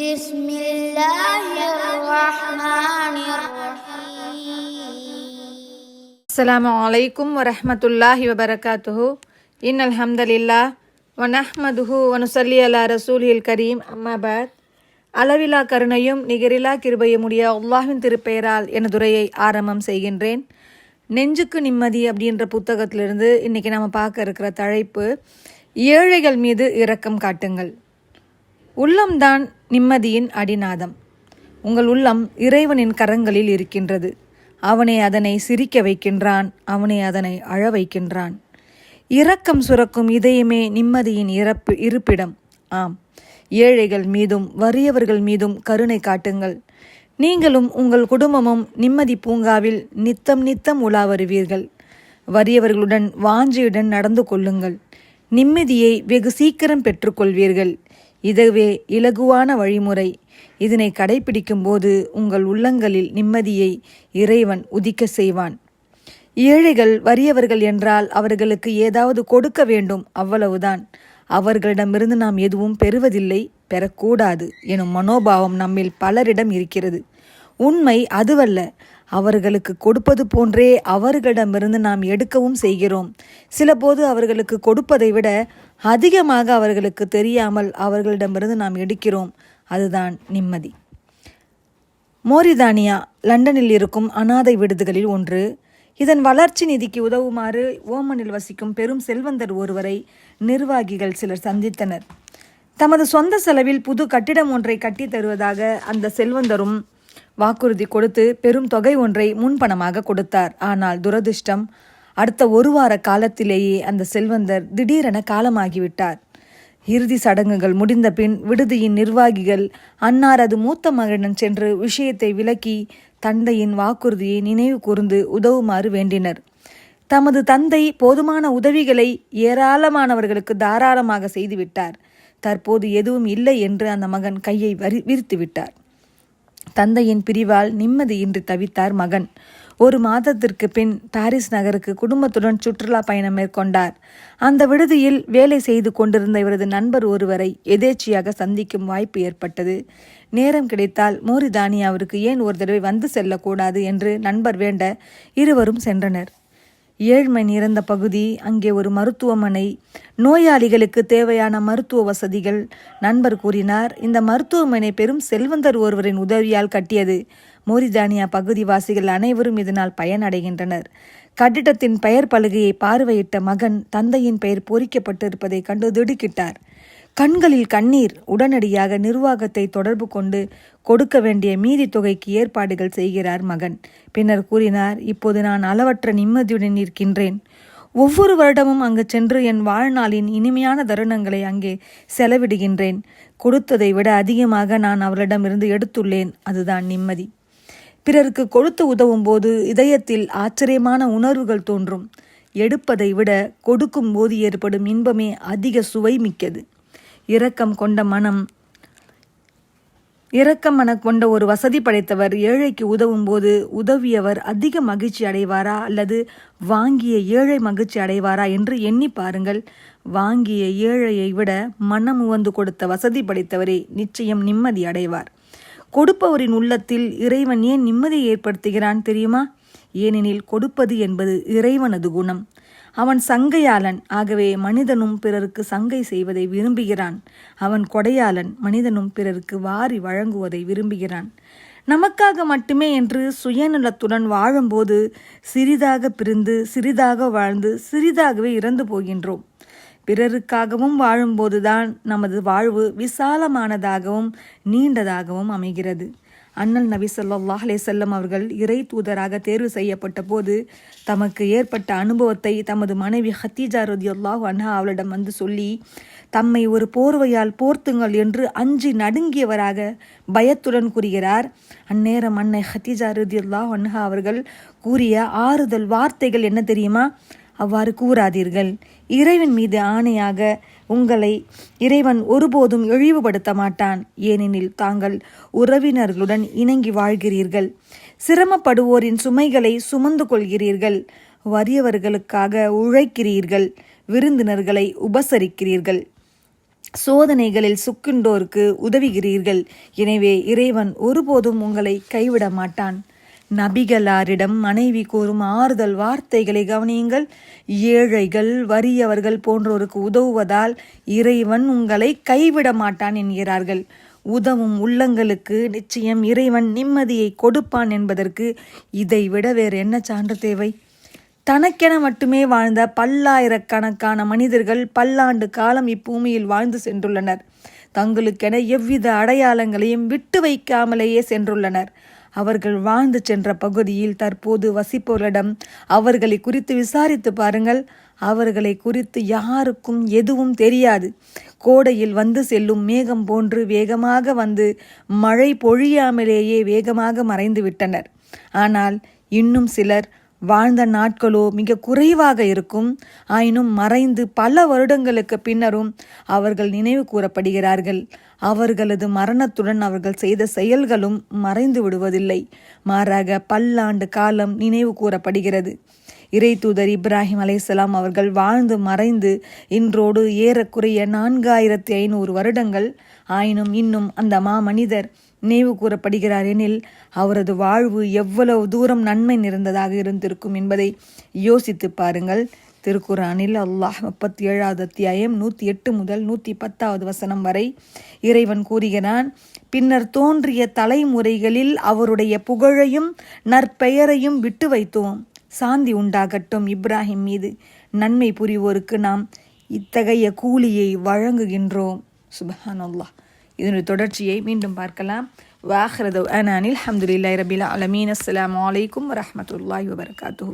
بسم الله الرحمن الرحيم அஸ்ஸலாமு அலைக்கும் வரஹ்மத்துல்லாஹி வபரகாத்துஹு இன் அல்ஹம்துலில்லா வனஹ்மதுஹு வனுசல்லி அலா ரசூலில் கரீம் அம்மாபாத் அளவிலா கருணையும் நிகரிலா கிருபையுமுடைய அல்லாஹ்வின் திருப்பெயரால் எனதுரையை ஆரம்பம் செய்கின்றேன் நெஞ்சுக்கு நிம்மதி அப்படின்ற புத்தகத்திலிருந்து இன்றைக்கி நம்ம பார்க்க இருக்கிற தலைப்பு ஏழைகள் மீது இரக்கம் காட்டுங்கள் உள்ளம்தான் நிம்மதியின் அடிநாதம். உங்கள் உள்ளம் இறைவனின் கரங்களில் இருக்கின்றது. அவனை அதனை சிரிக்க வைக்கின்றான் அவனை அதனை அழ வைக்கின்றான். இரக்கம் சுரக்கும் இதயமே நிம்மதியின் இறப்பு இருப்பிடம். ஆம் ஏழைகள் மீதும் வறியவர்கள் மீதும் கருணை காட்டுங்கள். நீங்களும் உங்கள் குடும்பமும் நிம்மதி பூங்காவில் நித்தம் நித்தம் உலா வருவீர்கள் வறியவர்களுடன் வாஞ்சியுடன் நடந்து கொள்ளுங்கள். நிம்மதியை வெகு சீக்கிரம் பெற்றுக்கொள்வீர்கள். இதுவே இலகுவான வழிமுறை. இதனை கடைபிடிக்கும் போது உங்கள் உள்ளங்களில் நிம்மதியை இறைவன் உதிக்க செய்வான். ஏழைகள் வறியவர்கள் என்றால் அவர்களுக்கு ஏதாவது கொடுக்க வேண்டும் அவ்வளவுதான். அவர்களிடமிருந்து நாம் எதுவும் பெறுவதில்லை பெறக்கூடாது எனும் மனோபாவம் நம்மில் பலரிடம் இருக்கிறது. உண்மை அதுவல்ல. அவர்களுக்கு கொடுப்பது போன்றே அவர்களிடமிருந்து நாம் எடுக்கவும் செய்கிறோம். சிலபோது அவர்களுக்கு கொடுப்பதை விட அதிகமாக அவர்களுக்கு தெரியாமல் அவர்களிடமிருந்து நாம் எடுக்கிறோம். அதுதான் நிம்மதி. மோரிதானியா லண்டனில் இருக்கும் அனாதை விடுதிகளில் ஒன்று. இதன் வளர்ச்சி நிதிக்கு உதவுமாறு ஓமனில் வசிக்கும் பெரும் செல்வந்தர் ஒருவரை நிர்வாகிகள் சிலர் சந்தித்தனர். தமது சொந்த செலவில் புது கட்டிடம் ஒன்றை கட்டித் தருவதாக அந்த செல்வந்தரும் வாக்குறுதி கொடுத்து பெரும் தொகை ஒன்றை முன்பணமாக கொடுத்தார். ஆனால் துரதிர்ஷ்டம் அடுத்த ஒரு வார காலத்திலேயே அந்த செல்வந்தர் திடீரென காலமாகிவிட்டார். இறுதி சடங்குகள் முடிந்த பின் விடுதியின் நிர்வாகிகள் அன்னாரது மூத்த மகனிடம் சென்று விஷயத்தை விளக்கி தந்தையின் வாக்குறுதியை நினைவு கூர்ந்து உதவுமாறு வேண்டினர். தமது தந்தை போதுமான உதவிகளை ஏராளமானவர்களுக்கு தாராளமாக செய்துவிட்டார். தற்போது எதுவும் இல்லை என்று அந்த மகன் கையை வரி விரித்துவிட்டார். தந்தையின் பிரிவால் நிம்மதியின்றி தவித்தார் மகன். ஒரு மாதத்திற்கு பின் பாரிஸ் நகருக்கு குடும்பத்துடன் சுற்றுலா பயணம் மேற்கொண்டார். அந்த விடுதியில் வேலை செய்து கொண்டிருந்த இவரது நண்பர் ஒருவரை எதேச்சியாக சந்திக்கும் வாய்ப்பு ஏற்பட்டது. நேரம் கிடைத்தால் மோரிதானி அவருக்கு ஏன் ஒரு தடவை வந்து செல்லக்கூடாது என்று நண்பர் வேண்ட இருவரும் சென்றனர். ஏழ்மை நிறைந்த பகுதி அங்கே ஒரு மருத்துவமனை. நோயாளிகளுக்கு தேவையான மருத்துவ வசதிகள். நண்பர் கூறினார் இந்த மருத்துவமனை பெரும் செல்வந்தர் ஒருவரின் உதவியால் கட்டியது. மோரிதானியா பகுதிவாசிகள் அனைவரும் இதனால் பயனடைகின்றனர். கட்டிடத்தின் பெயர் பலகையை பார்வையிட்ட மகன் தந்தையின் பெயர் பொறிக்கப்பட்டிருப்பதை கண்டு திடுக்கிட்டார். கண்களில் கண்ணீர் உடனடியாக நிர்வாகத்தை தொடர்பு கொண்டு கொடுக்க வேண்டிய மீதி தொகைக்கு ஏற்பாடுகள் செய்கிறார் மகன். பின்னர் கூறினார் இப்போது நான் அளவற்ற நிம்மதியுடன் இருக்கின்றேன் ஒவ்வொரு வருடமும் அங்கு சென்று என் வாழ்நாளின் இனிமையான தருணங்களை அங்கே செலவிடுகின்றேன். கொடுத்ததை விட அதிகமாக நான் அவரிடமிருந்து எடுத்துள்ளேன். அதுதான் நிம்மதி. பிறருக்கு கொடுத்து உதவும் போது இதயத்தில் ஆச்சரியமான உணர்வுகள் தோன்றும். எடுப்பதை விட கொடுக்கும் போது ஏற்படும் இன்பமே அதிக சுவை மிக்கது. இரக்கம் கொண்ட மனம். இரக்கம் மன கொண்ட ஒரு வசதி படைத்தவர் ஏழைக்கு உதவும் போது உதவியவர் அதிக மகிழ்ச்சி அடைவாரா அல்லது வாங்கிய ஏழை மகிழ்ச்சி அடைவாரா என்று எண்ணி பாருங்கள். வாங்கிய ஏழையை விட மனம் உவந்து கொடுத்த வசதி படைத்தவரே நிச்சயம் நிம்மதி அடைவார். கொடுப்பவரின் உள்ளத்தில் இறைவன் ஏன் நிம்மதியை ஏற்படுத்துகிறான் தெரியுமா? ஏனெனில் கொடுப்பது என்பது இறைவனது குணம். அவன் சங்கையாளன். ஆகவே மனிதனும் பிறருக்கு சங்கை செய்வதை விரும்புகிறான். அவன் கொடையாளன் மனிதனும் பிறருக்கு வாரி வழங்குவதை விரும்புகிறான். நமக்காக மட்டுமே என்று சுயநலத்துடன் வாழும்போது சிறிதாக பிரிந்து சிறிதாக வாழ்ந்து சிறிதாகவே இறந்து போகின்றோம். பிறருக்காகவும் வாழும்போதுதான் நமது வாழ்வு விசாலமானதாகவும் நீண்டதாகவும் அமைகிறது. அண்ணல் நபி சொல்லாஹ் செல்லம் அவர்கள் இறை தூதராக தேர்வு செய்யப்பட்ட போது தமக்கு ஏற்பட்ட அனுபவத்தை தமது மனைவி ஹத்தீஜா ரதியுல்லாஹ் அண்ணா அவளிடம் வந்து சொல்லி தம்மை ஒரு போர்வையால் போர்த்துங்கள் என்று அஞ்சி நடுங்கியவராக பயத்துடன் கூறுகிறார். அந்நேரம் அன்னை ஹத்தீஜா ரதியுல்லாஹ் அண்ணா அவர்கள் கூறிய ஆறுதல் வார்த்தைகள் என்ன தெரியுமா? அவ்வாறு கூறாதீர்கள். இறைவன் மீது ஆணையாக உங்களை இறைவன் ஒருபோதும் இழிவுபடுத்த மாட்டான். ஏனெனில் தாங்கள் உறவினர்களுடன் இணங்கி வாழ்கிறீர்கள். சிரமப்படுவோரின் சுமைகளை சுமந்து கொள்கிறீர்கள். வறியவர்களுக்காக உழைக்கிறீர்கள். விருந்தினர்களை உபசரிக்கிறீர்கள். சோதனைகளில் சுக்கின்றோருக்கு உதவுகிறீர்கள். எனவே இறைவன் ஒருபோதும் உங்களை கைவிட மாட்டான். நபிகளாரிடம் மனைவி கூறும் ஆறுதல் வார்த்தைகளை கவனியுங்கள். ஏழைகள் வறியவர்கள் போன்றோருக்கு உதவுவதால் இறைவன் உங்களை கைவிட மாட்டான் என்கிறார்கள். உதவும் உள்ளங்களுக்கு நிச்சயம் இறைவன் நிம்மதியை கொடுப்பான் என்பதற்கு இதை விட வேறு என்ன சான்று தேவை? தனக்கென மட்டுமே வாழ்ந்த பல்லாயிரக்கணக்கான மனிதர்கள் பல்லாண்டு காலம் இப்பூமியில் வாழ்ந்து சென்றுள்ளனர். தங்களுக்கென எவ்வித அடையாளங்களையும் விட்டு வைக்காமலேயே சென்றுள்ளனர். அவர்கள் வாழ்ந்து சென்ற பகுதியில் தற்போது வசிப்பவர்களிடம் அவர்களை குறித்து விசாரித்து பாருங்கள். அவர்களை குறித்து யாருக்கும் எதுவும் தெரியாது. கோடையில் வந்து செல்லும் மேகம் போன்று வேகமாக வந்து மழை பொழியாமலேயே வேகமாக மறைந்து விட்டனர் ஆனால் இன்னும் சிலர் வாழ்ந்த நாட்களோ மிக குறைவாக இருக்கும். ஆயினும் மறைந்து பல வருடங்களுக்கு பின்னரும் அவர்கள் நினைவு கூறப்படுகிறார்கள். அவர்களது மரணத்துடன் அவர்கள் செய்த செயல்களும் மறைந்து விடுவதில்லை. மாறாக பல்லாண்டு காலம் நினைவு கூறப்படுகிறது. இறை தூதர் இப்ராஹிம் அலைசலாம் அவர்கள் வாழ்ந்து மறைந்து இன்றோடு ஏறக்குறைய நான்காயிரத்தி ஐநூறு வருடங்கள். ஆயினும் இன்னும் அந்த மாமனிதர் நினைவு கூறப்படுகிறார் எனில் அவரது வாழ்வு எவ்வளவு தூரம் நன்மை நிறைந்ததாக இருந்திருக்கும் என்பதை யோசித்து பாருங்கள். திருக்குறானில் அல்லாஹ் முப்பத்தி ஏழாவது அத்தியாயம் நூற்றி எட்டு முதல் நூற்றி பத்தாவது வசனம் வரை இறைவன் கூறுகிறான் பின்னர் தோன்றிய தலைமுறைகளில் அவருடைய புகழையும் நற்பெயரையும் விட்டு வைத்தோம். சாந்தி உண்டாகட்டும் இப்ராஹிம் மீது. நன்மை புரிவோருக்கு நாம் இத்தகைய கூலியை வழங்குகின்றோம். சுபஹான் அல்லாஹ் இதனுடைய தொடர்ச்சியை மீண்டும் பார்க்கலாம். வாஹ்ரது அன் அனில் அஹமதுல்லாய் ரபில் அலமீன் அஸ்லாம் வலைக்கும் வரமத்துல்லாய் வபர்காத்து